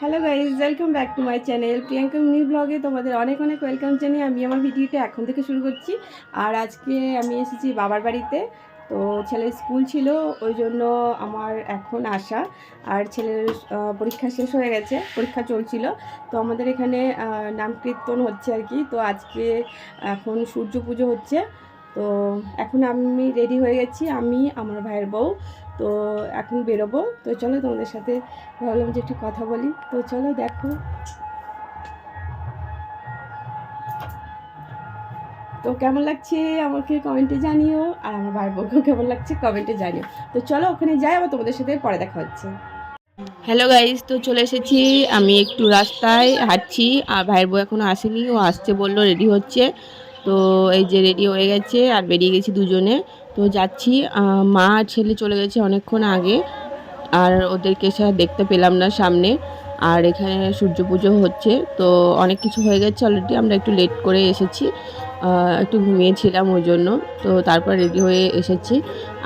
Hello guys welcome back to my channel Priyanka mini ব্লগে তোমাদের অনেক অনেক ওয়েলকাম জানিয়ে আমি আমার ভিডিওটা এখন থেকে শুরু করছি। আর আজকে আমি এসেছি বাবার বাড়িতে। তো ছেলের স্কুল ছিল, ওই জন্য আমার এখন আসা। আর ছেলের পরীক্ষা শেষ হয়ে গেছে, পরীক্ষা চলছিল। তো আমাদের এখানে নাম কীর্তন হচ্ছে আর কি। তো আজকে এখন সূর্য পুজো হচ্ছে। তো এখন আমি রেডি হয়ে গেছি, আমি, আমার ভাইয়ের বউ। তো এখন বেরোবো। তো চলো তোমাদের সাথে ভাবলাম যে একটু কথা বলি। তো চলো দেখো। তো কেমন লাগছে আমাকে কমেন্টে জানিও? আর আমার ভাই বোনকেও কেমন লাগছে কমেন্টে জানিও। তো চলো ওখানে যাই, আবার তোমাদের সাথে পরে দেখা হচ্ছে। হ্যালো গাইজ তো চলে এসেছি। আমি একটু রাস্তায় হাঁটছি, আর ভাইয়ের বউ এখনও আসেনি। ও আসছে বলল রেডি হচ্ছে। তো এই যে রেডি হয়ে গেছে, আর বেরিয়ে গেছি দুজনে। তো যাচ্ছি মা আর ছেলে চলে গেছে অনেকক্ষণ আগে, আর ওদেরকে সে দেখতে পেলাম না সামনে, আর এখানে সূর্য পুজো হচ্ছে, তো অনেক কিছু হয়ে গেছে অলরেডি আমরা একটু লেট করে এসেছি। একটু ঘুমিয়েছিলাম ওই জন্য। তো তারপর রেডি হয়ে এসেছি।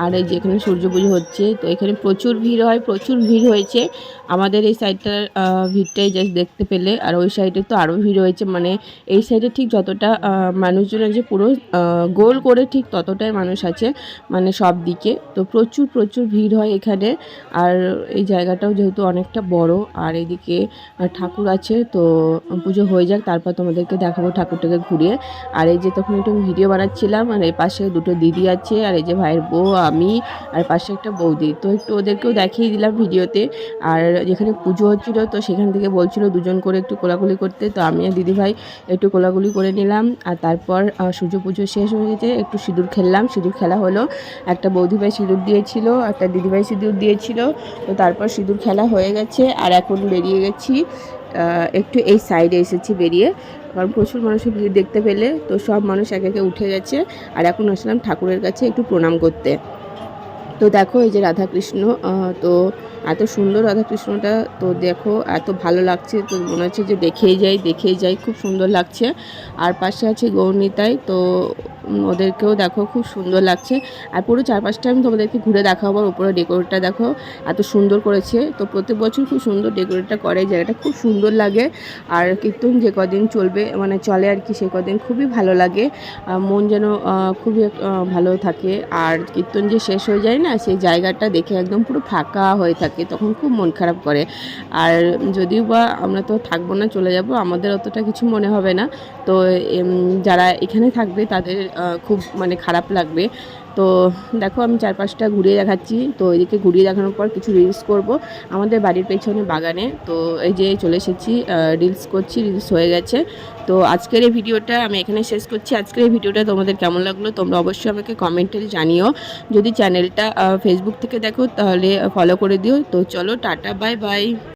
আর এই যে এখানে সূর্য পুজো হচ্ছে, তো এখানে প্রচুর ভিড় হয়, প্রচুর ভিড় হয়েছে। আমাদের এই সাইডটার ভিড়টাই জাস্ট দেখতে পেলে। আর ওই সাইডে তো আরও ভিড় হয়েছে মানে এই সাইডে ঠিক যতটা মানুষজন আছে পুরো গোল করে ঠিক ততটাই মানুষ আছে মানে সব দিকে। তো প্রচুর প্রচুর ভিড় হয় এখানে। আর এই জায়গাটাও যেহেতু অনেকটা বড়, আর এদিকে ঠাকুর আছে, তো পুজো হয়ে যাক। তারপর তোমাদেরকে দেখাবো ঠাকুরটাকে ঘুরিয়ে। আর এই তখন একটু ভিডিও বানাচ্ছিলাম, আর এই পাশে দুটো দিদি আছে, আর এই যে ভাইয়ের বউ, আমি, আর পাশে একটা বৌদি। তো একটু ওদেরকেও দেখিয়ে দিলাম ভিডিওতে। আর যেখানে পুজো হচ্ছিল, তো সেখান থেকে বলছিল দুজন করে একটু কোলাকুলি করতে। তো আমি আর দিদিভাই একটু কোলাকুলি করে নিলাম। আর তারপর সূর্য পুজো শেষ হয়ে গেছে, একটু সিঁদুর খেললাম। সিঁদুর খেলা হলো। একটা বৌদিভাই সিঁদুর দিয়েছিল, একটা দিদিভাই সিঁদুর দিয়েছিল। তো তারপর সিঁদুর খেলা হয়ে গেছে, আর এখন বেরিয়ে গেছি। একটু এই সাইডে এসেছি বেরিয়ে। কারণ প্রচুর মানুষের ভিড় দেখতে পেলে, তো সব মানুষ একে একে উঠে গেছে। আর এখন আসলাম ঠাকুরের কাছে একটু প্রণাম করতে। তো দেখো, এই যে রাধাকৃষ্ণ তো এত সুন্দর রাধাকৃষ্ণটা, তো দেখো, এত ভালো লাগছে। তো মনে হচ্ছে যে দেখেই যাই দেখেই যাই, খুব সুন্দর লাগছে। আর পাশে আছে গৌরনীতাই, তো ওদেরকেও দেখো, খুব সুন্দর লাগছে। আর পুরো চারপাশটা আমি তোমাদেরকে ঘুরে দেখাবো, আর উপরে ডেকোরেটটা দেখো, এত সুন্দর করেছে। তো প্রত্যেক বছর খুব সুন্দর ডেকোরেটটা করে জায়গাটা খুব সুন্দর লাগে। আর কীর্তন যে কদিন চলবে মানে চলে আর কি, সে কদিন খুবই ভালো লাগে। মন যেন খুবই ভালো থাকে। আর কীর্তন যে শেষ হয়ে যায় না, সেই জায়গাটা দেখে একদম পুরো ফাঁকা হয়ে থাকে, তখন খুব মন খারাপ করে। আর যদিও বা আমরা তো থাকব না, চলে যাব, আমাদের অতটা কিছু মনে হবে না। তো যারা এখানে থাকবে, তাদের খুব মানে খারাপ লাগবে। তো দেখো আমি চারপাশটা ঘুরিয়ে দেখাচ্ছি। তো এদিকে ঘুরিয়ে দেখানোর পর কিছু রিলস করব। আমাদের বাড়ির পেছনে বাগানে। তো এই যে চলে এসেছি রিলস করছি রিলস হয়ে গেছে। তো আজকের এই ভিডিওটা আমি এখানে শেষ করছি। আজকের এই ভিডিওটা তোমাদের কেমন লাগল তোমরা অবশ্যই আমাকে কমেন্টে জানিও। যদি চ্যানেলটা ফেসবুক থেকে দেখো তাহলে ফলো করে দিও। তো চলো, টাটা বাই বাই